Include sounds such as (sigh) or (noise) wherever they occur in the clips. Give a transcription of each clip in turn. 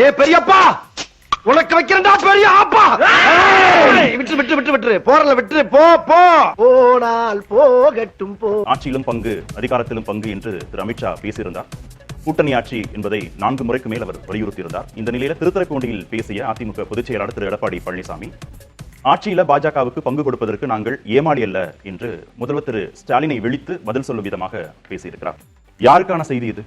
ஏ பெரியப்பா! உனக்கு வைக்கிறேன்டா பெரிய ஆப்பா! விட்டு விட்டு விட்டு விட்டு போறல விட்டு போ போ. போனால் போகட்டும் போ. ஆட்சியிலும் பங்கு அதிகாரத்திலும் பங்கு என்று திரு அமித்ஷா பேசியிருந்தார். கூட்டணி ஆட்சி என்பதை நான்கு முறைக்கு மேல் அவர் வலியுறுத்தியிருந்தார். இந்த நிலையில திருத்துறைப்பூண்டியில் பேசிய அதிமுக பொதுச் செயலாளர் திரு எடப்பாடி பழனிசாமி ஆட்சியில பாஜகவுக்கு பங்கு கொடுப்பதற்கு நாங்கள் ஏமாளி அல்ல என்று முதல்வர் திரு ஸ்டாலினை விழித்து பதில் சொல்லும் விதமாக பேசியிருக்கிறார். யாருக்கான செய்தி இது?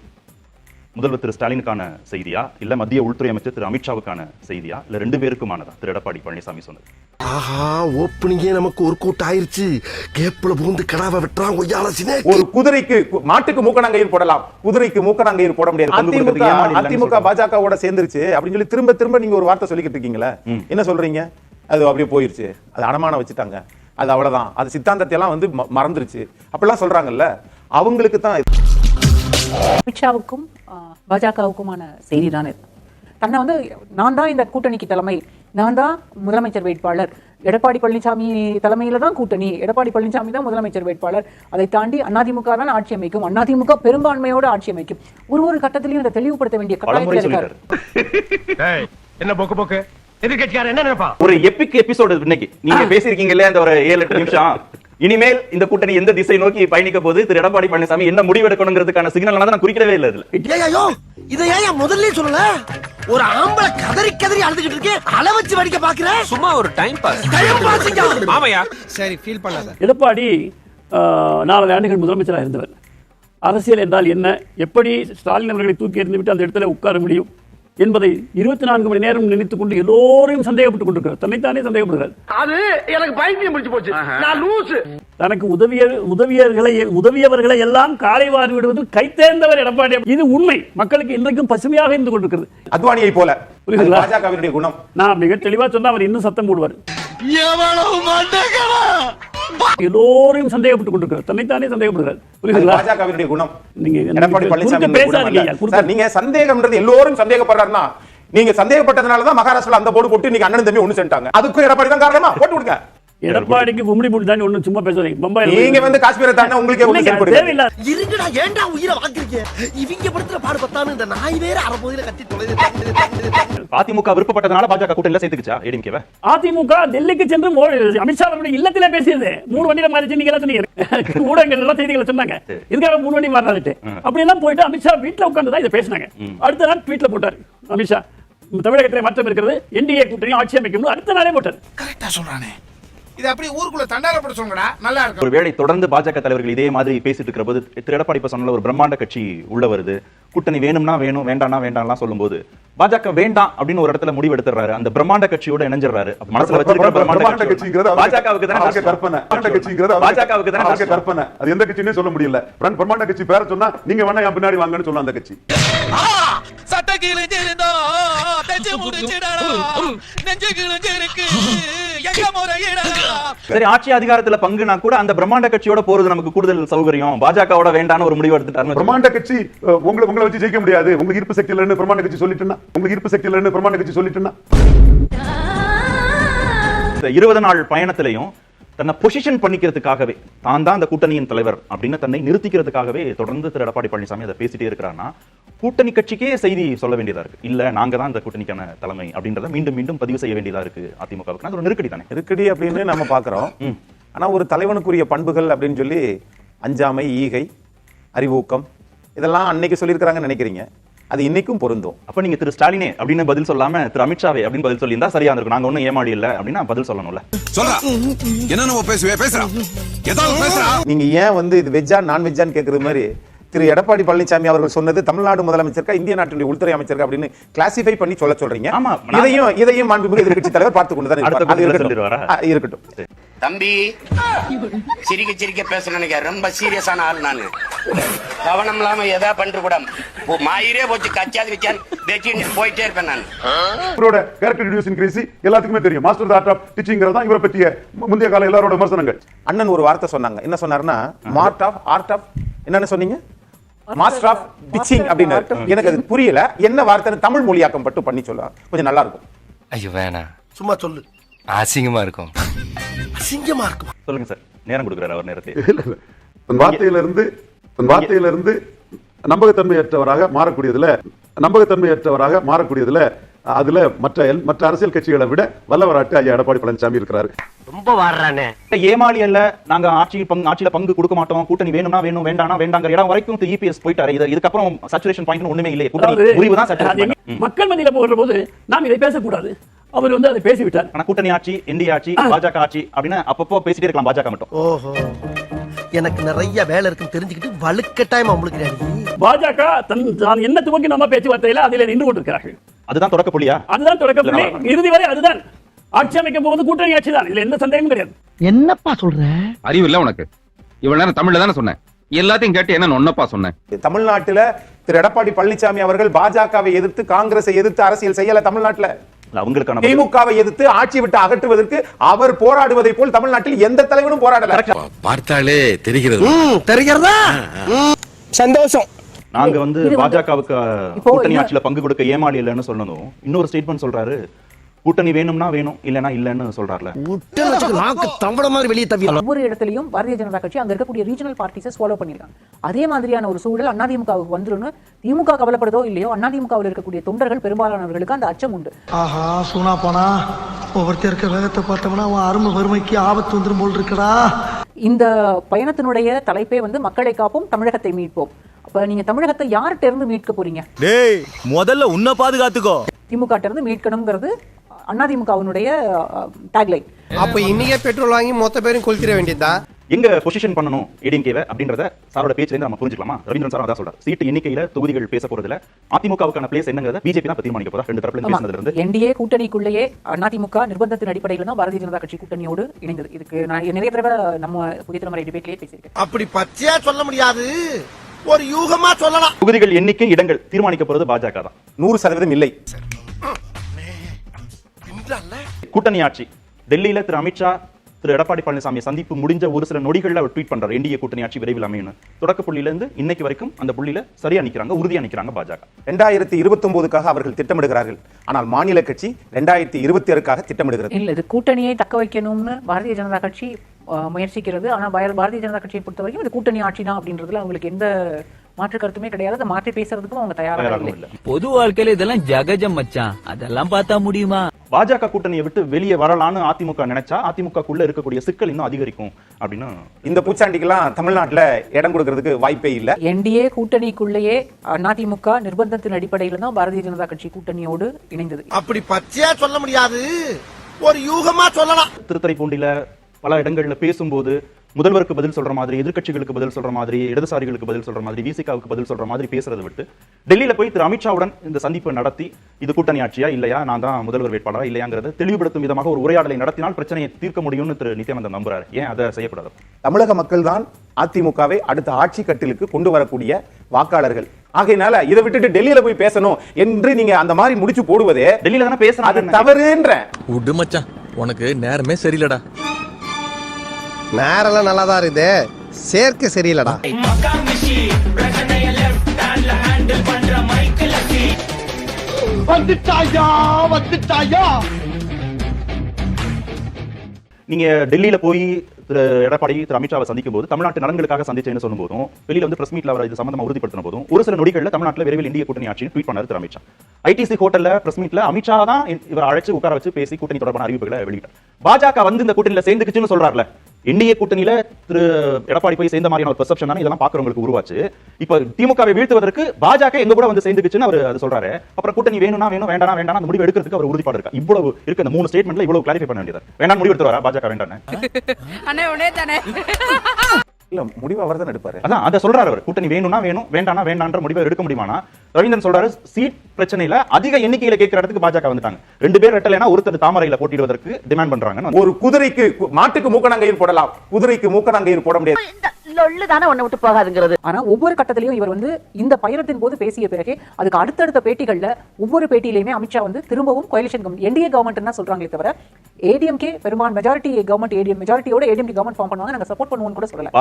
முதல்வர் திரு ஸ்டாலினுக்கான செய்தியா? இல்ல மத்திய உள்துறை அமைச்சர் திரு அமித்ஷாவுக்கான செய்தியா? இல்ல ரெண்டு பேருக்குமானதா? திரு எடப்பாடி பழனிசாமி சொன்னது. ஆஹா ஓப்பனிங்கே நமக்கு ஒரு கூட்ட ஆயிருச்சு. கேப்ல பூந்து கடாவை வெட்டுறான் ஒய்யால சினே ஒரு குதிரைக்கு மாட்டுக்கு மூக்கணாங்கயிறு போடலாம். குதிரைக்கு மூக்கணாங்கயிறு போட முடியாது. அதிமுக. பாஜகவோட சேர்ந்துருச்சு. அப்படின்னு சொல்லி திரும்ப திரும்ப நீங்க ஒரு வார்த்தை சொல்லிக்கிட்டு இருக்கீங்களே? என்ன சொல்றீங்க? அது அப்படியே போயிருச்சு. அது அடமானம் வச்சுட்டாங்க. அது அவ்வளவுதான். அது சித்தாந்தத்தை எல்லாம் வந்து ம- மறந்துருச்சு. அப்படிலாம் சொல்றாங்கல்ல. அவங்களுக்கு தான். அமித்ஷாவுக்கும் பாஜகவுக்குமான செய்தி தான் இது தன்னை வந்து நான் தான் இந்த கூட்டணிக்கு தலைமை. நான் தான் முதலமைச்சர் வேட்பாளர். எடப்பாடி பழனிசாமி தலைமையில தான் கூட்டணி. எடப்பாடி பழனிசாமி தான் முதலமைச்சர் வேட்பாளர். அதை தாண்டி அதிமுக தான் ஆட்சி அமைக்கும். அதிமுக பெரும்பான்மையோடு ஆட்சி அமைக்கும். ஒரு ஒரு கட்டத்திலையும் இதை தெளிவுபடுத்த வேண்டிய கட்டாயத்தில் இருக்காரு. என்ன போக்கு போக்கு? எதிர்கட்சிக்காரன் என்ன நினைப்பான் ஒரு எபிக் எபிசோடு இன்னைக்கு. நீங்க பேசிருக்கீங்க இல்லையா இந்த ஒரு ஏழு எட்டு நிமிஷம். இனிமேல் இந்த கூட்டணி எந்த திசை நோக்கி பயணிக்க போது திரு எடப்பாடி பழனிசாமி என்ன முடிவெடுக்கணுங்கிறதுக்கான சிக்னல் நான் குறிக்கவே இல்லை இதுல ஐயோ இதை ஏன் முதல்ல சொல்லல? ஒரு ஆம்பளை கதறி கதறி அழுதுகிட்டு இருக்கேன் அள வச்சு வடிக்க பாக்குற சும்மா ஒரு டைம் பாஸ் டைம் பாசிங்க மாமையா? சரி ஃபீல் பண்ணாத. எடப்பாடி ஆஹ், நாலு ஆண்டுகள் முதலமைச்சராக இருந்தவர். அரசியல் என்றால் என்ன? எப்படி ஸ்டாலின் அவர்களை தூக்கி எறிந்துவிட்டு அந்த இடத்துல உட்கார முடியும்? என்பதை இருபத்தி நான்கு மணி நேரம் நினைத்துக் கொண்டு எல்லோரையும் சந்தேகப்பட்டுக் கொண்டிருக்கிறார். தன்னைத்தானே சந்தேகப்படுகிறார். அது எனக்கு பைத்தியம் முடிச்சு போச்சு. நான் லூசு. தனக்கு உதவிய உதவியர்களை உதவியவர்களை எல்லாம் காலை வாரி விடுவது கைத்தேர்ந்தவர் எடப்பாடி. இது உண்மை. மக்களுக்கு இன்றைக்கும் பசுமையாக இருந்து கொண்டிருக்கிறது. அத்வானியை போல. புரியுதுங்களா? பாஜகவினுடைய குணம். நான் மிக தெளிவா சொன்னா அவர் இன்னும் சத்தம் போடுவார். எவ்வளவு எல்லோரையும் சந்தேகப்பட்டுக் கொண்டிருக்கிறார். தன்னைத்தானே சந்தேகப்படுகிறார். புரியுதுங்களா? பாஜகவினுடைய குணம். நீங்க எடப்பாடி பழனிசாமி நீங்க சந்தேகம்ன்றது எல்லோரும் சந்தேகப்படுறாருன்னா நீங்க சந்தேகப்பட்டதுனால தான் மகாராஷ்டிரா அந்த போர்டு போட்டு நீங்க அண்ணன் தம்பி ஒண்ணு செஞ்சாங்க அதுக்கும் எடப்பாடி தான் காரணமா? போட்டு விடுங்க எடப்பாடிக்கு கும்மிடி போட்டு தாண்டி ஒண்ணும் சும்மா பேசாதீங்க பம்பாயில நீங்க வந்து காஷ்மீரை தானே உங்களுக்கே ஒண்ணு இல்லைங்க, செயல்படுது தேவையில்லாத இருங்கடா ஏன்டா உயிரை வாங்குறீங்க? இவங்க படுத்துற பாடு பத்தானு இந்த நாய் வேற அறப்போதில கத்தி தொலைது அதிமுக விருப்பப்பட்டதுனால பாஜக கூட்டணியில சேர்த்துக்குச்சா ஏடிஎம்கேவை? அதிமுக டெல்லிக்கு சென்று அமித்ஷா அவருடைய இல்லத்திலே பேசியது. மூணு வண்டியில மாறிச்சு நீங்க எல்லாம் சொன்னீங்க. (laughs) ஊடகங்கள் எல்லாம் செய்திகளை சொன்னாங்க. இதுக்காக மூணு வண்டி மாறினாரு அப்படி எல்லாம் போயிட்டு அமித்ஷா வீட்டுல உட்கார்ந்து தான் இதை பேசினாங்க. அடுத்த நாள் ட்வீட்ல போட்டாரு அமித்ஷா. தமிழகத்திலே மாற்றம் இருக்கிறது என்டிஏ கூட்டணி ஆட்சி அமைக்கும் அடுத்த நாளே போட்டாரு. கரெக்டா சொல்றானே. இது அப்படியே ஊருக்குள்ள தண்டாரப்பட சொல்லுங்கடா நல்லா இருக்கும். ஒருவேளை தொடர்ந்து பாஜக தலைவர்கள் இதே மாதிரி பேசிட்டு இருக்கிற போது திரு எடப்பாடி இப்ப சொன்ன ஒரு பிரம்மாண்ட கட்சி உள்ள வருது. கூட்டணி வேணும்னா வேணும் வேண்டாம்னா வேண்டாம்லாம் சொல்லும்போது பாஜக வேண்டாம் அப்படின்னு ஒரு இடத்துல முடிவு எடுத்துறாரு அந்த பிரம்மாண்ட கட்சியோட இணைஞ்சிடறாரு. மனசுல வச்சிருக்கிற பிரம்மாண்ட கட்சிங்கிறது பாஜகவுக்கு தானே. கற்பனை. பிரம்மாண்ட கட்சிங்கிறது பாஜகவுக்கு தானே. கற்பனை. அது எந்த கட்சினே சொல்ல முடியல. பிரம்மாண்ட கட்சி பேர சொன்னா நீங்க வேணா என் பின்னாடி வாங்கன்னு சொல்லலாம் அந்த கட்சி. சட்ட கிழிஞ்சிருந்தா தச்சு முடிச்சிடா நெஞ்சு கிழிஞ்சிருக்கு எங்க முறையிடா. சரி ஆட்சி அதிகாரத்துல பங்குனா கூட அந்த பிரம்மாண்ட கட்சியோட போறது நமக்கு கூடுதல் சௌகரியம். பாஜகவோட வேண்டாம்னு ஒரு முடிவு எடுத்துட்டாரு பிரம்மாண்ட கட்சி அஹ், உங்களை வச்சு ஜெயிக்க முடியாது. உங்களுக்கு ஈர்ப்பு சக்தி இல்லைன்னு பிரம்மாண்ட கட்சி சொல்லிட்டுன்னா உங்களுக்கு ஈர்ப்பு சக்தி இல்லைன்னு பிரம்மாண்ட கட்சி சொல்லிட்டுன்னா. இந்த இருபது நாள் பயணத்திலையும் தன்னை பொசிஷன் பண்ணிக்கிறதுக்காகவே தான் தான் அந்த கூட்டணியின் தலைவர் அப்படின்னு தன்னை நிறுத்திக்கிறதுக்காகவே தொடர்ந்து திரு எடப்பாடி பழனிசாமி அதை பேசிட்டே இருக்கிறாருன்னா கூட்டணி கட்சிக்கே செய்தி சொல்ல வேண்டியதா இருக்கு. இல்ல நாங்க தான் இந்த கூட்டணிக்கான தலைமை அப்படின்றத மீண்டும் மீண்டும் பதிவு செய்ய வேண்டியதா இருக்கு அதிமுகவுக்கு. அது ஒரு நெருக்கடி தானே? நெருக்கடி அப்படின்னு நம்ம பாக்குறோம் ஆனா ஒரு தலைவனுக்குரிய பண்புகள் அப்படின்னு சொல்லி அஞ்சாமை ஈகை அறிவூக்கம் இதெல்லாம் அன்னைக்கு சொல்லியிருக்கிறாங்கன்னு நினைக்கிறீங்க. அது இன்னைக்கும் பொருந்தும். அப்ப நீங்க திரு ஸ்டாலினே அப்படின்னு பதில் சொல்லாம திரு அமித்ஷாவே அப்படின்னு பதில் சொல்லியிருந்தா சரியா இருக்கும் நாங்க ஒண்ணும் ஏமாடி இல்ல அப்படின்னா பதில் சொல்லணும்ல. சொல்றா. என்ன நம்ம பேசுவே பேசுறா. ஏதாவது பேசுறா. நீங்க ஏன் வந்து இது வெஜ்ஜா நான் வெஜ்ஜான்னு கேட்கறது மாதிரி திரு எடப்பாடி பழனிசாமி அவர்கள் சொன்னது தமிழ்நாடு முதலமைச்சருக்கா இந்திய நாட்டினுடைய உள்துறை அமைச்சருக்கா அப்படின்னு கிளாசிஃபை பண்ணி சொல்ல சொல்றீங்க. ஆமா, இதையும் இதையும் மாண்புமிகு எதிர்க்கட்சி தலைவர் பார்த்து கொண்டு தான் அடுத்த இருப்பார். அது கூட்டத்துல இருக்கட்டும். தம்பி சிரிக்க சிரிக்க பேச நினைக்க ரொம்ப சீரியஸான ஆள் நானு. கவனம் இல்லாம எதா பண்ணிட்டு கூட. மாயிரே போச்சு கச்சாது வச்சான் வச்சு போயிட்டே இருப்பேன் நான். இவரோட கேரக்டர் ரிடியூஸ் இன்க்ரீஸ் எல்லாத்துக்குமே தெரியும். மாஸ்டர் ஆர்ட் ஆஃப் டீச்சிங்கிறது தான் இவரை பற்றிய முந்தைய கால எல்லாரோட விமர்சனங்கள். அண்ணன் ஒரு வார்த்தை சொன்னாங்க. என்ன சொன்னாருன்னா மார்ட் ஆஃப் ஆர்ட் ஆஃப் என்னன்னு சொன்னீங்க? மாஸ்டர் ஆஃப் பிச்சிங் அப்படின்னு எனக்கு அது புரியல. என்ன வார்த்தைன்னு தமிழ் மொழியாக்கம் பட்டு பண்ணி சொல்ல. கொஞ்சம் நல்லா இருக்கும். ஐயோ வேணாம். சும்மா சொல்லு. அசிங்கமா இருக்கும். அசிங்கமா இருக்கும். சொல்லுங்க சார். நேரம் கொடுக்குறாரு அவர் நேரத்தை தன் வார்த்தையில இருந்து தன் வார்த்தையில இருந்து நம்பகத்தன்மையற்றவராக மாறக்கூடியதுல நம்பகத்தன்மையற்றவராக மாறக்கூடியதுல அதுல மற்ற மற்ற அரசியல் கட்சிகளை விட வல்லவராட்டு ஐயா எடப்பாடி பழனிசாமி இருக்கிறாரு. ரொம்ப வாடுறானே ஏமாளி அல்ல. நாங்க ஆட்சி பங்கு ஆட்சியில பங்கு கொடுக்க மாட்டோம். கூட்டணி வேணும்னா வேணும் வேண்டாம்னா வேண்டாங்கிற இடம் வரைக்கும் இபிஎஸ் போயிட்டாரு. இது இதுக்கப்புறம் சச்சுரேஷன் பாயிண்ட் ஒண்ணுமே இல்லையே. கூட்டணி முடிவு தான். மக்கள் மத்தியில போகிற போது நாம் இதை பேசக்கூடாது. அவர் வந்து அதை பேசிவிட்டார். ஆனா கூட்டணி ஆட்சி என்டிஏ ஆட்சி பாஜக ஆட்சி அப்படின்னு அப்பப்போ பேசிட்டே இருக்கலாம் பாஜக மட்டும். ஓஹோ. எனக்கு நிறைய வேலை இருக்குன்னு தெரிஞ்சுக்கிட்டு வலுக்கட்டாயமா முழுக்கிறாடி பாஜக தன் என்ன துவக்கி நம்ம பேச்சுவார்த்தையில அதில் நின்று கொண்டிருக்கிறார்கள். அதுதான் தொடக்க புள்ளியா? அதுதான் தொடக்க புள்ளி. இறுதி வரை அதுதான். ஆட்சி அமைக்கும் போது கூட்டணி ஆட்சி தான். இதுல எந்த சந்தேகமும் கிடையாது. என்னப்பா சொல்ற? அறிவு இல்ல உனக்கு. இவ்வளவு நேரம் தமிழ்ல தானே சொன்னேன். எல்லாத்தையும் கேட்டு என்ன ஒன்னப்பா சொன்னேன். தமிழ்நாட்டுல திரு எடப்பாடி பழனிசாமி அவர்கள் பாஜகவை எதிர்த்து காங்கிரஸை எதிர்த்து அரசியல் செய்யல தமிழ்நாட்டுல. அவங்களுக்கான. திமுகவை எதிர்த்து ஆட்சி விட்டு அகற்றுவதற்கு அவர் போராடுவதை போல் தமிழ்நாட்டில் எந்த தலைவரும் போராடல. பார்த்தாலே தெரிகிறது. தெரிகிறதா? சந்தோஷம். நாங்க வந்து பாஜகவுக்கு கூட்டணி ஆட்சியில பங்கு கொடுக்க ஏமாளி இல்லைன்னு சொல்லணும் இன்னொரு ஸ்டேட்மெண்ட் சொல்றாரு கூட்டணி வேணும்னா வேணும் இல்லைன்னா இல்லைன்னு சொல்றாருல. விட்டு வச்சுக்க நாக்கு தவள மாதிரி வெளியே தவி ஒவ்வொரு இடத்துலயும் பாரதிய ஜனதா கட்சி அங்க இருக்கக்கூடிய ரீஜனல் பார்ட்டிஸை ஃபாலோ பண்ணிருக்காங்க அதே மாதிரியான ஒரு சூழல் அதிமுகவுக்கு வந்துருன்னு திமுக கவலைப்படுதோ இல்லையோ அதிமுகவில் இருக்கக்கூடிய தொண்டர்கள் பெரும்பாலானவர்களுக்கு அந்த அச்சம் உண்டு. ஆஹா சூனா போனா ஒவ்வொருத்தர் இருக்க வேகத்தை பார்த்தோம்னா அவன் அருமை வறுமைக்கு ஆபத்து வந்துரும் போல் இருக்கடா. இந்த பயணத்தினுடைய தலைப்பே வந்து மக்களை காப்போம் தமிழகத்தை மீட்போம். அப்ப நீங்க தமிழகத்தை யார்கிட்ட இருந்து மீட்க போறீங்க? டேய் முதல்ல உன்னை பாதுகாத்துக்கோ. திமுக இருந்து மீட்கணுங்கிறது அதிமுகவினுடைய டேக்லைன் அப்ப இன்னைக்கே பெட்ரோல் வாங்கி மொத்த பேரும் கொளுத்திட வேண்டியதா? எங்க பொசிஷன் பண்ணணும் ஏடிஎம்கேவை அப்படின்றத சாரோட பேச்சுல இருந்து நம்ம புரிஞ்சுக்கலாமா? ரவீந்திரன் சார் அதான் சொல்றாரு. சீட்டு எண்ணிக்கையில தொகுதிகள் பேச போறதுல அதிமுகவுக்கான பிளேஸ் என்னங்கிறத பிஜேபி தான் தீர்மானிக்க போறா. ரெண்டு தரப்புல பேசுனதுல இருந்து. என்டிஏ கூட்டணிக்குள்ளேயே அதிமுக நிர்பந்தத்தின் அடிப்படையில் தான் பாரதிய ஜனதா கட்சி கூட்டணியோடு இணைந்தது. இதுக்கு நான் நிறைய தடவை நம்ம புதிய தலைமுறை டிபேட்லயே பேசியிருக்கேன். அப்படி பச்சையா சொல்ல முடியாது. ஒரு யூகமா சொல்லலாம். தொகுதிகள் எண்ணிக்கை இடங்கள் தீர்மானிக்க போறது பாஜக தான். நூறு சதவீதம் இல்லை. கூட்டணி ஆட்சி. டெல்லியில திரு அமித்ஷா திரு எடப்பாடி பழனிசாமி சந்திப்பு முடிஞ்ச ஒரு சில நொடிகள்ல அவர் ட்வீட் பண்றாரு என்டிஏ கூட்டணி ஆட்சி விரைவில் அமையும் தொடக்க புள்ளியில இருந்து இன்னைக்கு வரைக்கும் அந்த புள்ளியில சரியா நிக்கிறாங்க உறுதியா நிக்கிறாங்க பாஜக. ரெண்டாயிரத்தி இருபத்தி ஒன்பதுக்காக அவர்கள் திட்டமிடுகிறார்கள். ஆனால் மாநில கட்சி ரெண்டாயிரத்தி இருபத்தி ஆறுக்காக திட்டமிடுகிறது. இல்ல இது கூட்டணியை தக்க வைக்கணும்னு பாரதிய ஜனதா கட்சி முயற்சிக்கிறது. ஆனா பார- பாரதிய ஜனதா கட்சியை பொறுத்த வரைக்கும் இது கூட்டணி ஆட்சி தான் அப்படின்றதுல அவங்களுக்கு எந்த மாற்று கருத்துமே கிடையாது. அதை மாற்றி பேசுறதுக்கும் அவங்க தயாராக இல்லை. இல்ல. பொது வாழ்க்கையில இதெல்லாம் ஜகஜம் மச்சான். அதெல்லாம் பார்த்தா முடியுமா? பாஜக கூட்டணியை விட்டு வெளியே வரலான்னு அதிமுக நினைச்சா அதிமுகக்குள்ள இருக்கக்கூடிய சிக்கல் இன்னும் அதிகரிக்கும் அப்படின்னு இந்த பூச்சாண்டிக்கெல்லாம் தமிழ்நாட்டுல இடம் கொடுக்கறதுக்கு வாய்ப்பே இல்லை. என்டிஏ கூட்டணிக்குள்ளேயே அதிமுக நிர்பந்தத்தின் அடிப்படையில் தான் பாரதிய ஜனதா கட்சி கூட்டணியோடு இணைந்தது. அப்படி பச்சையா சொல்ல முடியாது. ஒரு யூகமா சொல்லலாம். திருத்துறைப்பூண்டில பல இடங்கள்ல பேசும்போது முதல்வருக்கு பதில் சொல்ற மாதிரி எதிர்க்கட்சிகளுக்கு பதில் சொல்ற மாதிரி இடதுசாரிகளுக்கு பதில் சொல்ற மாதிரி விசிகாவுக்கு பதில் சொல்ற மாதிரி பேசுறதை விட்டு டெல்லியில போய் திரு அமித்ஷாவுடன் இந்த சந்திப்பு நடத்தி இது கூட்டணி ஆட்சியா இல்லையா நான் தான் முதல்வர் வேட்பாளரா இல்லையாங்கிறத தெளிவுபடுத்தும் விதமாக ஒரு உரையாடலை நடத்தினால் பிரச்சனையை தீர்க்க முடியும்னு திரு நித்யானந்தம் நம்புறாரு. ஏன் அதை செய்யக்கூடாது? தமிழக மக்கள் தான் அதிமுகவை அடுத்த ஆட்சி கட்டிலுக்கு கொண்டு வரக்கூடிய வாக்காளர்கள். ஆகையினால இதை விட்டுட்டு டெல்லியில போய் பேசணும் என்று நீங்க அந்த மாதிரி முடிச்சு போடுவதே டெல்லியில தானே அது பேசுறாங்க தவறுன்ற விடு மச்சான் உனக்கு நேரமே சரியில்லடா. நேரெல்லாம் நல்லா தான் இருக்குது. சேர்க்கை சரியில்லடா. வந்துட்டாயா வந்துட்டாயா? நீங்க டெல்லியில போய் திரு எடப்பாடி திரு அமித்ஷாவை சந்திக்கும் போது தமிழ்நாட்டு நலன்களுக்காக சந்திச்சேன்னு சொல்லும் போதும் வெளியில வந்து பிரஸ் மீட்ல அவர் இது சம்பந்தமா உறுதிப்படுத்தின போதும் ஒரு சில நொடிகள்ல தமிழ்நாட்டுல விரைவில் இந்திய கூட்டணி ஆட்சின்னு ட்வீட் பண்ணாரு திரு அமித்ஷா. ஐடிசி ஹோட்டல்ல பிரஸ் மீட்ல அமித்ஷா தான் இவர் அழைச்சு உட்கார வச்சு பேசி கூட்டணி தொடர்பான அறிவிப்புகளை வெளியிட்டார். பாஜக வந்து இந்த கூட்டணியில சேர்ந்துக்குச்சுன்னு சொல்றாருல. என்டிஏ கூட்டணியில திரு எடப்பாடி போய் சேர்ந்த மாதிரியான ஒரு பெர்செப்ஷன் இதெல்லாம் பாக்குறவங்களுக்கு உருவாச்சு. இப்ப திமுகவை வீழ்த்துவதற்கு பாஜக எங்க கூட வந்து சேர்ந்துக்குச்சுன்னு அவர் அது சொல்றாரு. அப்புறம் கூட்டணி வேணும்னா வேணும் வேண்டாம் வேண்டாம் அந்த முடிவு எடுக்கிறதுக்கு அவர் உறுதிப்பாடு இருக்கா? இவ்வளவு இருக்கு இந்த மூணு ஸ்டேட்மெண்ட்ல இவ்வளவு கிளாரிஃபை பண்ண வேண்டியது. வேண்டாம் முடிவு எடுத்து வரா பாஜக வேண்டாம் அண்ணே உடனே தானே. இல்ல முடிவு அவர் தான் எடுப்பாரு. அதான் அதை சொல்றாரு அவர். கூட்டணி வேணும்னா வேணும் வேண்டாம்னா வேண்டாம்ன்ற முடிவை எடுக்க முடியுமானா? ரவீந்திரன் சொல்றாரு சீட் பிரச்சனையில அதிக எண்ணிக்கையில கேட்கிற இடத்துக்கு பாஜக வந்துட்டாங்க. ரெண்டு பேர் ரெட்டலைனா ஒருத்தர் தாமரையில போட்டிடுவதற்கு டிமாண்ட் பண்றாங்க ஒரு குதிரைக்கு மாட்டுக்கு மூக்கணாங்கயிறு போடலாம். குதிரைக்கு மூக்கணாங்கயிறு போட முடியாது. லொள்ளு தானே ஒண்ணு விட்டு போகாதுங்கிறது. ஆனா ஒவ்வொரு கட்டத்திலையும் இவர் வந்து இந்த பயணத்தின் போது பேசிய பிறகு அதுக்கு அடுத்தடுத்த பேட்டிகள்ல ஒவ்வொரு பேட்டியிலையுமே அமித்ஷா வந்து திரும்பவும் கோயலிஷன் கவர்மெண்ட் என்டிஏ கவர்மெண்ட் தான் சொல்றாங்களே தவிர ஏடிஎம்கே பெரும்பான் மெஜாரிட்டி கவர்மெண்ட் ஏடிஎம் மெஜாரிட்டியோட ஏடிஎம்கே கவர்மெண்ட் ஃபார்ம் பண்ணுவாங்க. நாங்க சப்போர்ட் பண்ணுவோம் கூட சொல்லல.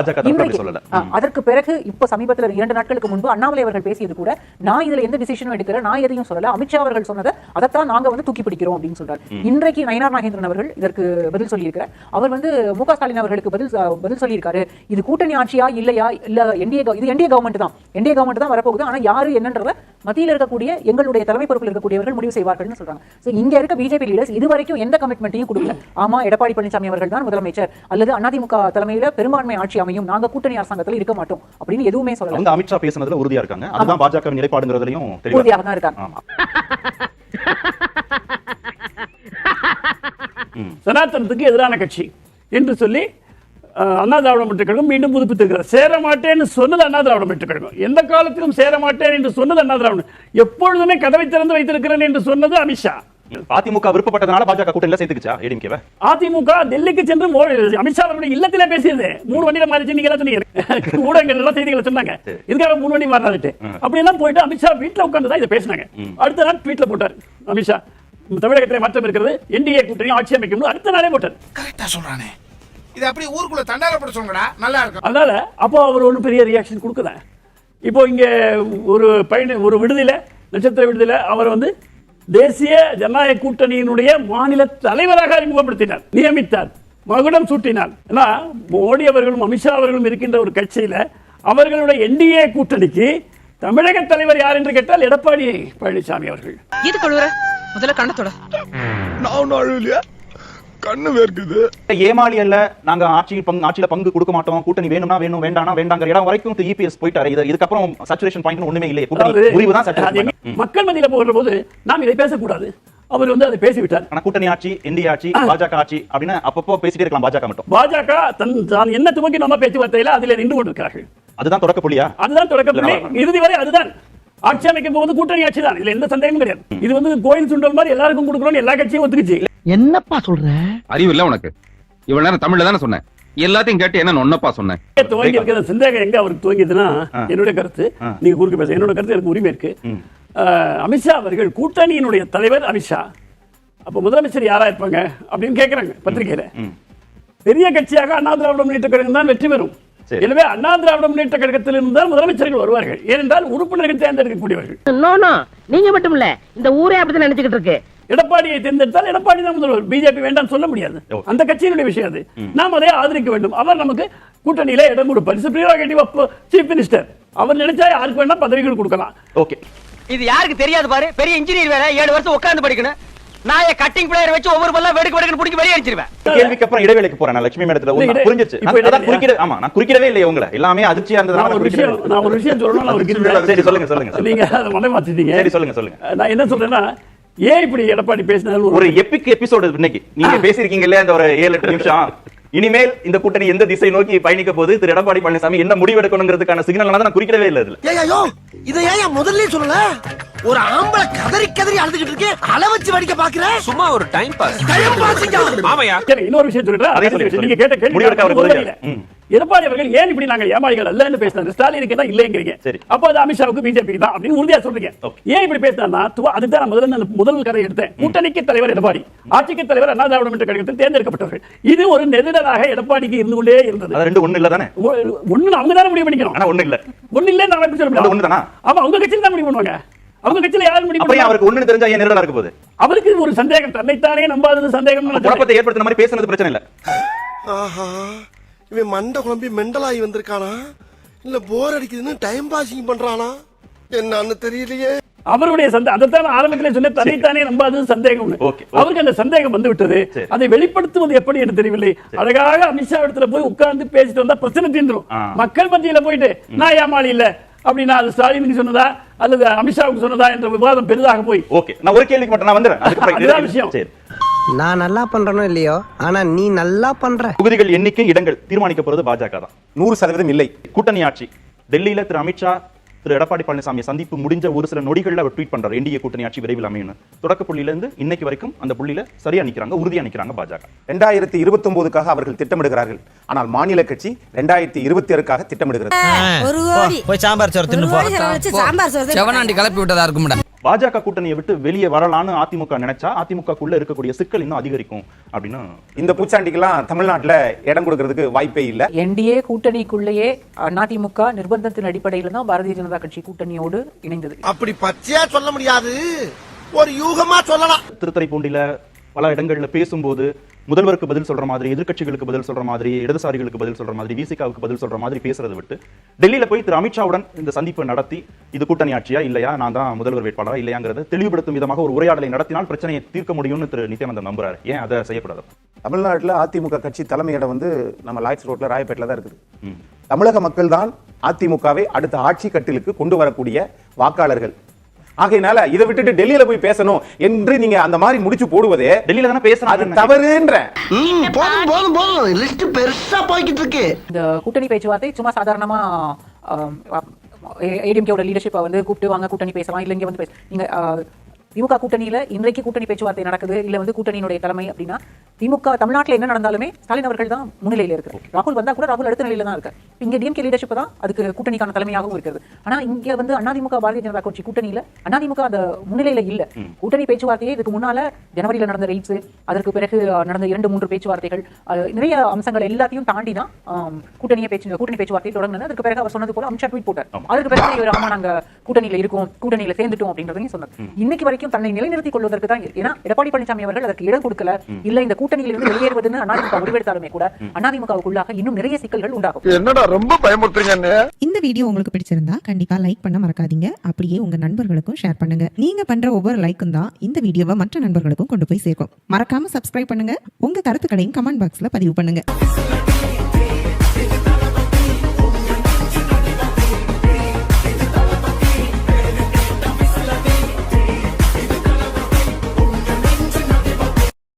அதற்கு பிறகு இப்ப சமீபத்துல இரண்டு நாட்களுக்கு முன்பு அண்ணாமலை அவர்கள் பேசியது கூட நான் இதுல எந்த டிசிஷனும் எடுக்கிறேன் நான் எதையும் சொல்லல அமித்ஷா அவர்கள் சொன்னதை அதைத்தான் நாங்க வந்து தூக்கி பிடிக்கிறோம் அப்படின்னு சொல்றாரு. இன்றைக்கு நயனார் நாகேந்திரன் அவர்கள் இதற்கு பதில் சொல்லியிருக்கிறார். அவர் வந்து மு க ஸ்டாலின் அவர்களுக்கு பதில் பதில் சொல்லியிருக்காரு. இது கூட்டணி ஆட்சியா இல்லையா இல்ல என்டிஏ இது என்டிஏ கவர்மெண்ட் தான். என்டிஏ கவர்மெண்ட் தான் வரப்போகுது. ஆனா யாரு என்னன்றத மத்தியில் இருக்கக்கூடிய எங்களுடைய தலைமை பொறுப்பில் இருக்கக்கூடியவர்கள் முடிவு செய்வார்கள்னு சொல்றாங்க. இங்க இருக்க பிஜேபி லீடர்ஸ் இதுவரைக்கும் எந்த கமிட்மெண்ட்டையும் கொடுக்கல. ஆமா எடப்பாடி பழனிசாமி அவர்கள் தான் முதலமைச்சர். அல்லது அதிமுக தலைமையில பெரும்பான்மை ஆட்சி அமையும். நாங்க கூட்டணி அரசாங்கத்தில் இருக்க மாட்டோம் அப்படின்னு எதுவுமே சொல்லல. அமித்ஷா பேசுனதுல உறுதியா இருக்காங்க. அதுதான் பாஜக நிலைப்பாடுங்கிறதுலயும் உறுதியாக தான் இருக்காங்க. ஆமா. சனாதனத்துக்கு எதிரான கட்சி என்று சொல்லி அண்ணா திராவிட முன்னேற்ற கழகம் மீண்டும் புதுப்பித்திருக்கிறார். சேர மாட்டேன்னு சொன்னது அண்ணா திராவிட முன்னேற்ற கழகம். எந்த காலத்திலும் சேர மாட்டேன் என்று சொன்னது அண்ணா திராவிட எப்பொழுதுமே கதவை திறந்து வைத்திருக்கிறேன் என்று சொன்னது அமித்ஷா. அதிமுக விருப்பப்பட்டதுனால பாஜக கூட்டணியில சேர்த்துக்குச்சா ஏடிஎம்கேவை அதிமுக டெல்லிக்கு சென்று அமித்ஷா அவருடைய இல்லத்திலே பேசியது. மூணு வண்டியில மாறிச்சு நீங்க எல்லாம் சொன்னீங்க. ஊடகங்கள் எல்லாம் செய்திகளை சொன்னாங்க. இதுக்காக மூணு வண்டி மாறினாட்டு அப்படி எல்லாம் போயிட்டு அமித்ஷா வீட்டுல உட்கார்ந்து தான் இதை பேசினாங்க. அடுத்த நாள் ட்வீட்ல போட்டார் அமித்ஷா தமிழகத்திலே மாற்றம் இருக்கிறது என்டிஏ கூட்டணி ஆட்சி அமைக்கும் அடுத்த நாளே போட்டார். கரெக்டா சொல்றானே. இது அப்படியே ஊருக்குள்ள தண்டாரப்பட சொல்லுங்கடா நல்லா இருக்கும். அதனால அப்போ அவர் ஒன்றும் பெரிய ரியாக்ஷன் கொடுக்கல. இப்போ இங்க ஒரு பயணி ஒரு விடுதலை நட்சத்திர விடுதலை அவர் வந்து தேசிய ஜனநாயக கூட்டணியினுடைய மாநில தலைவராக அறிமுகப்படுத்தினார் நியமித்தார் மகுடம் சூட்டினார். ஏன்னா மோடி அவர்களும் அமித்ஷா அவர்களும் இருக்கின்ற ஒரு கட்சியில அவர்களுடைய என்டிஏ கூட்டணிக்கு தமிழக தலைவர் யார் என்று கேட்டால் எடப்பாடி பழனிசாமி அவர்கள். இது முதல்ல கண்ணத்தோட ஏமாளி அல்ல. நாங்க ஆட்சியில் பங்கு ஆட்சியில பங்கு கொடுக்க மாட்டோம். கூட்டணி வேணும்னா வேணும் வேண்டாம்னா வேண்டாங்கிற இடம் வரைக்கும் இபிஎஸ் போயிட்டாரு. இது இதுக்கப்புறம் சச்சுரேஷன் பாயிண்ட் ஒண்ணுமே இல்லையே. முடிவு தான் மக்கள் மத்தியில போகிற போது நாம் இதை பேசக்கூடாது. அவர் வந்து அதை பேசிவிட்டார். ஆனா கூட்டணி ஆட்சி இந்திய ஆட்சி பாஜக ஆட்சி அப்படின்னு அப்பப்போ பேசிட்டே இருக்கலாம் பாஜக மட்டும். பாஜக தன் தான் என்ன துவங்கி நம்ம பேச்சுவார்த்தையில அதில் நின்று கொண்டிருக்கிறார்கள். அதுதான் தொடக்க புள்ளியா? அதுதான் தொடக்க புள்ளி. இறுதி வரை அதுதான். ஆட்சி அமைக்கும் போது கூட்டணி ஆட்சி தான் இதுல எந்த சந்தேகமும் கிடையாது. இது வந்து கோயில் சுண்டல் மாதிரி எல்லாருக்கும் கொடுக்கணும்னு எல்லா கட்சியும் ஒத்துக்குச்சு. என்னப்பா சொல்ற? அறிவு இல்ல உனக்கு. இவ்வளவு நேரம் தமிழ்ல தானே சொன்னேன். எல்லாத்தையும் கேட்டு என்ன ஒன்னப்பா சொன்னேன். துவங்கி இருக்கிற சந்தேகம் எங்க அவருக்கு துவங்கியதுன்னா என்னுடைய கருத்து. நீங்க குறுக்க பேச என்னோட கருத்து எனக்கு உரிமை இருக்கு. அமித்ஷா அவர்கள் கூட்டணியினுடைய தலைவர் அமித்ஷா. அப்ப முதலமைச்சர் யாரா இருப்பாங்க அப்படின்னு கேக்குறாங்க பத்திரிகையில. பெரிய கட்சியாக அண்ணா திராவிட முன்னேற்ற கழகம் தான் வெற்றி பெறும். எனவே அண்ணா திராவிட முன்னேற்ற கழகத்திலிருந்து தான் முதலமைச்சர்கள் வருவார்கள். ஏனென்றால் உறுப்பினர்கள் தேர்ந்தெடுக்கக்கூடியவர்கள். நோ நோ நீங்க மட்டும் இல்ல. இந்த ஊரே அப்படிதான் நினைச்சுக்கிட்டு இருக்கு. எடப்பாடியை தேர்ந்தெடுத்தால் எடப்பாடி தான் முதல்வர். பிஜேபி வேண்டாம் சொல்ல முடியாது. அந்த கட்சியினுடைய விஷயம் அது. நாம் அதை ஆதரிக்க வேண்டும். அவர் நமக்கு கூட்டணியில இடம் கொடுப்பார். பிரியோகேட்டிவ் ஆஃப் சீஃப் மினிஸ்டர் அவர் நினைச்சா யாருக்கு வேணா பதவிகள் கொடுக்கலாம். ஓகே. இது யாருக்கு தெரியாது பாரு. பெரிய இன்ஜினியர் வேற. ஏழு வருஷம் உட்கார்ந்து படிக்கணும். நான் என் கட்டிங் பிளேயர் வச்சு ஒவ்வொரு பல்ல வெடுக்கு வெடுக்கு பிடிச்சி வெளியே அடிச்சிருவேன். கேள்விக்கு அப்புறம் இடைவேளைக்கு போறேன் லட்சுமி மேடத்துல. இல்ல, புரிஞ்சிச்சு. குறுக்கிட ஆமா நான் குறுக்கிடவே இல்லையே உங்களை. எல்லாமே அதிர்ச்சியா நான் இருந்ததுனால ஒரு விஷயம் நான் ஒரு விஷயம் சொல்லணும் இல்லை. இல்லை. சரி சொல்லுங்க சொல்லுங்க சொல்லுங்க. நீங்க அதை மலை மாத்திட்டீங்க சரி சொல்லுங்க சொல்லுங்க. நான் என்ன சொல்றேன்னா ஏன் இப்படி எடப்பாடி பேசினாலும் ஒரு எபிக் எபிசோடு இன்னைக்கு. நீங்க பேசிருக்கீங்க இல்லையா அந்த ஒரு ஏழு எட்டு நிமிஷம். இனிமேல் இந்த கூட்டணி எந்த திசை நோக்கி பயணிக்க போது திரு எடப்பாடி பழனிசாமி என்ன முடிவெடுக்கணுங்கிறதுக்கான சிக்னல் நான் குறிக்கவே இல்லை இதுல இதை ஏன் முதல்ல சொல்லல? ஒரு ஆம்பளை கதறி கதறி அழுதுகிட்டு இருக்கே அள வச்சு வடிக்க பாக்குற சும்மா ஒரு டைம் பாஸ் டைம் பாசிங்க ஆமையா? சரி இன்னொரு விஷயம் விஷயம். நீங்க கேட்ட கேள்வி. எடப்பாடி அவர்கள் ஏன் இப்படி நாங்க ஏமாளிகள் அல்லன்னு பேசினாரு? ஸ்டாலினுக்கு தான் இல்லைங்கிறீங்க. சரி. அப்ப அது அமித்ஷாவுக்கு பிஜேபி தான் அப்படின்னு உறுதியா சொல்றீங்க. ஏன் இப்படி பேசினா அதுதான் முதல்ல அந்த முதல் கதை எடுத்தேன். கூட்டணிக்கு தலைவர் எடப்பாடி ஆட்சிக்கு தலைவர் அண்ணா திராவிட முன்னேற்ற கழகத்தில் தேர்ந்தெடுக்கப்பட்டவர்கள். இது ஒரு நெருடலாக எடப்பாடிக்கு இருந்து கொண்டே இருந்தது. அது ரெண்டு ஒண்ணு இல்ல தானே? ஒண்ணு அவங்க தானே முடிவு பண்ணிக்கணும். ஆனா ஒண்ணு இல்ல. ஒண்ணு இல்ல நான் எப்படி சொல்ல அது முடியும் ஒண்ணுதானா? ஆமா அவங்க கட்சியில தான் முடிவு பண்ணுவாங்க. அவங்க கட்சியில யாரும் முடிவு பண்ணுவாங்க? அவருக்கு ஒண்ணு தெரிஞ்சா ஏன் நெருடலா இருக்க போகுது? அவருக்கு ஒரு சந்தேகம் தன்னைத்தானே நம்பாதது சந்தேகம் குழப்பத்தை ஏற்படுத்தின மாதிரி பேசுனது பிரச்சனை இல்ல. ஆஹா இவன் மண்டை குழம்பி மெண்டலாகி வந்திருக்கானா? இல்ல போர் அடிக்குதுன்னு டைம் பாசிங் பண்றானா? என்னன்னு தெரியலையே. அவருடைய சந்தேகம் அதைத்தான் ஆரம்பத்திலே சொன்ன தன்னைத்தானே நம்பாதது சந்தேகம். அவருக்கு அந்த சந்தேகம் வந்து விட்டது. அதை வெளிப்படுத்துவது எப்படி என்று தெரியவில்லை. அழகாக அமித்ஷா இடத்துல போய் உட்கார்ந்து பேசிட்டு வந்தா பிரச்சனை தீர்ந்துரும். மக்கள் மத்தியில போயிட்டு நான் ஏமாளி இல்ல? அப்படின்னா அது ஸ்டாலினுக்கு சொன்னதா? அல்லது அமித்ஷாவுக்கு சொன்னதா என்ற விவாதம் பெரிதாக போய். ஓகே. நான் ஒரு கேள்விக்கு மட்டும் நான் வந்துடுறேன். விஷயம். சரி. நான் நல்லா பண்றனோ இல்லையோ? ஆனா நீ நல்லா பண்ற. தொகுதிகள் எண்ணிக்கை இடங்கள் தீர்மானிக்க போறது பாஜக தான். நூறு சதவீதம் இல்லை. கூட்டணி ஆட்சி. டெல்லியில திரு அமித்ஷா திரு எடப்பாடி பழனிசாமி சந்திப்பு முடிஞ்ச ஒரு சில நொடிகள்ல அவர் ட்வீட் பண்றாரு. என்டிஏ கூட்டணி ஆட்சி விரைவில் அமையும் தொடக்க புள்ளியில இருந்து இன்னைக்கு வரைக்கும் அந்த புள்ளியில சரியா நிக்கிறாங்க உறுதியா நிக்கிறாங்க பாஜக. ரெண்டாயிரத்தி இருபத்தி ஒன்பதுக்காக அவர்கள் திட்டமிடுகிறார்கள். ஆனால் மாநில கட்சி ரெண்டாயிரத்தி இருபத்தி ஆறுக்காக திட்டமிடுகிறது. சாம்பார் சோறு சாம்பார் சோறு கிளப்பி விட்டதா இருக்கும்டா. பாஜக கூட்டணியை விட்டு வெளியே வரலான்னு அதிமுக நினைச்சா அதிமுகக்குள்ள இருக்கக்கூடிய சிக்கல் இன்னும் அதிகரிக்கும் அப்படின்னு இந்த பூச்சாண்டிக்கெல்லாம் தமிழ்நாட்டுல இடம் கொடுக்கறதுக்கு வாய்ப்பே இல்ல. என்டிஏ கூட்டணிக்குள்ளேயே அதிமுக நிர்பந்தத்தின் அடிப்படையில் தான் பாரதிய ஜனதா கட்சி கூட்டணியோடு இணைந்தது. அப்படி பச்சையா சொல்ல முடியாது. ஒரு யூகமா சொல்லலாம். திருத்துறைப்பூண்டியில பல இடங்கள்ல பேசும்போது முதல்வருக்கு பதில் சொல்ற மாதிரி எதிர்க்கட்சிகளுக்கு பதில் சொல்ற மாதிரி இடதுசாரிகளுக்கு பதில் சொல்ற மாதிரி விசிகாவுக்கு பதில் சொல்ற மாதிரி பேசுறதை விட்டு டெல்லியில போய் திரு அமித்ஷாவுடன் இந்த சந்திப்பை நடத்தி இது கூட்டணி ஆட்சியா இல்லையா? நான் தான் முதல்வர் வேட்பாளரா இல்லையாங்கிறத தெளிவுபடுத்தும் விதமாக ஒரு உரையாடலை நடத்தினால் பிரச்சனையை தீர்க்க முடியும்னு திரு நித்யானந்தன் நம்புறாரு. ஏன் அதை செய்யக்கூடாது? தமிழ்நாட்டுல அதிமுக கட்சி தலைமையிடம் வந்து நம்ம லாய்ட்ஸ் ரோட்ல ராயப்பேட்டில் தான் இருக்குது. தமிழக மக்கள் தான் அதிமுகவை அடுத்த ஆட்சி கட்டிலுக்கு கொண்டு வரக்கூடிய வாக்காளர்கள். ஆகையினால இதை விட்டுட்டு டெல்லியில போய் பேசணும் என்று நீங்க அந்த மாதிரி முடிச்சு போடுவதே டெல்லியில தானே அது பேசுறாங்க தவறுன்ற. போதும் போதும் போதும். லிஸ்ட் பெருசா போய்கிட்டு இருக்கு இந்த கூட்டணி பேச்சுவார்த்தை சும்மா சாதாரணமா ஏடிஎம்கேவோட லீடர்ஷிப்பை வந்து கூப்பிட்டு வாங்க கூட்டணி பேசலாம். இல்லை இங்க வந்து பேச நீங்க ஆ, திமுக கூட்டணியில இன்றைக்கு கூட்டணி பேச்சுவார்த்தை நடக்குது இல்ல வந்து கூட்டணியினுடைய தலைமை அப்படின்னா திமுக தமிழ்நாட்டுல என்ன நடந்தாலுமே ஸ்டாலின் அவர்கள் தான் முன்னிலையில இருக்கு ராகுல் வந்தா கூட ராகுல் அடுத்த நிலையில தான் இருக்கு இங்க டிஎம்கே லீடர்ஷிப் தான் அதுக்கு கூட்டணிக்கான தலைமையாகவும் இருக்கிறது. ஆனா இங்க வந்து அதிமுக பாரதிய ஜனதா கட்சி கூட்டணியில அதிமுக அந்த முன்னிலையில இல்ல. கூட்டணி பேச்சுவார்த்தையே இதுக்கு முன்னால ஜனவரியில நடந்த ரைட்ஸ் அதற்கு பிறகு நடந்த இரண்டு மூன்று பேச்சுவார்த்தைகள் நிறைய அம்சங்கள் எல்லாத்தையும் தாண்டி தான் கூட்டணியை பேச்சு கூட்டணி பேச்சுவார்த்தை தொடங்கினது. அதுக்கு பிறகு அவர் சொன்னது போல அமித்ஷா ட்வீட் போட்டார். அதுக்கு பிறகு இவர் ஆமா நாங்க கூட்டணியில இருக்கோம் கூட்டணியில சேர்ந்துட்டோம் அப்படின்றதையும் சொன்னார். இன்னைக்கு வரைக்கும் தன்னை நிலைநிறுத்திக் கொள்வதற்கு தான் ஏன்னா எடப்பாடி பழனிசாமி அவர்கள் அதற்கு இடம் கொடுக்கல. இல்ல இந்த கூட்டணியிலிருந்து வெளியேறுவதுன்னு அதிமுக முடிவெடுத்தாலுமே கூட அதிமுகவுக்குள்ளாக இன்னும் நிறைய சிக்கல்கள் உண்டாகும். என்னடா ரொம்ப பயமுறுத்துறீங்க இந்த வீடியோ உங்களுக்கு பிடிச்சிருந்தா கண்டிப்பா லைக் பண்ண மறக்காதீங்க. அப்படியே உங்க நண்பர்களுக்கும் ஷேர் பண்ணுங்க. நீங்க பண்ற ஒவ்வொரு லைக்கும் தான் இந்த வீடியோவை மற்ற நண்பர்களுக்கும் கொண்டு போய் சேர்க்கும். மறக்காம சப்ஸ்கிரைப் பண்ணுங்க. உங்க கருத்துக்களையும் கமெண்ட் பாக்ஸ்ல பதிவு பண்ணுங்க.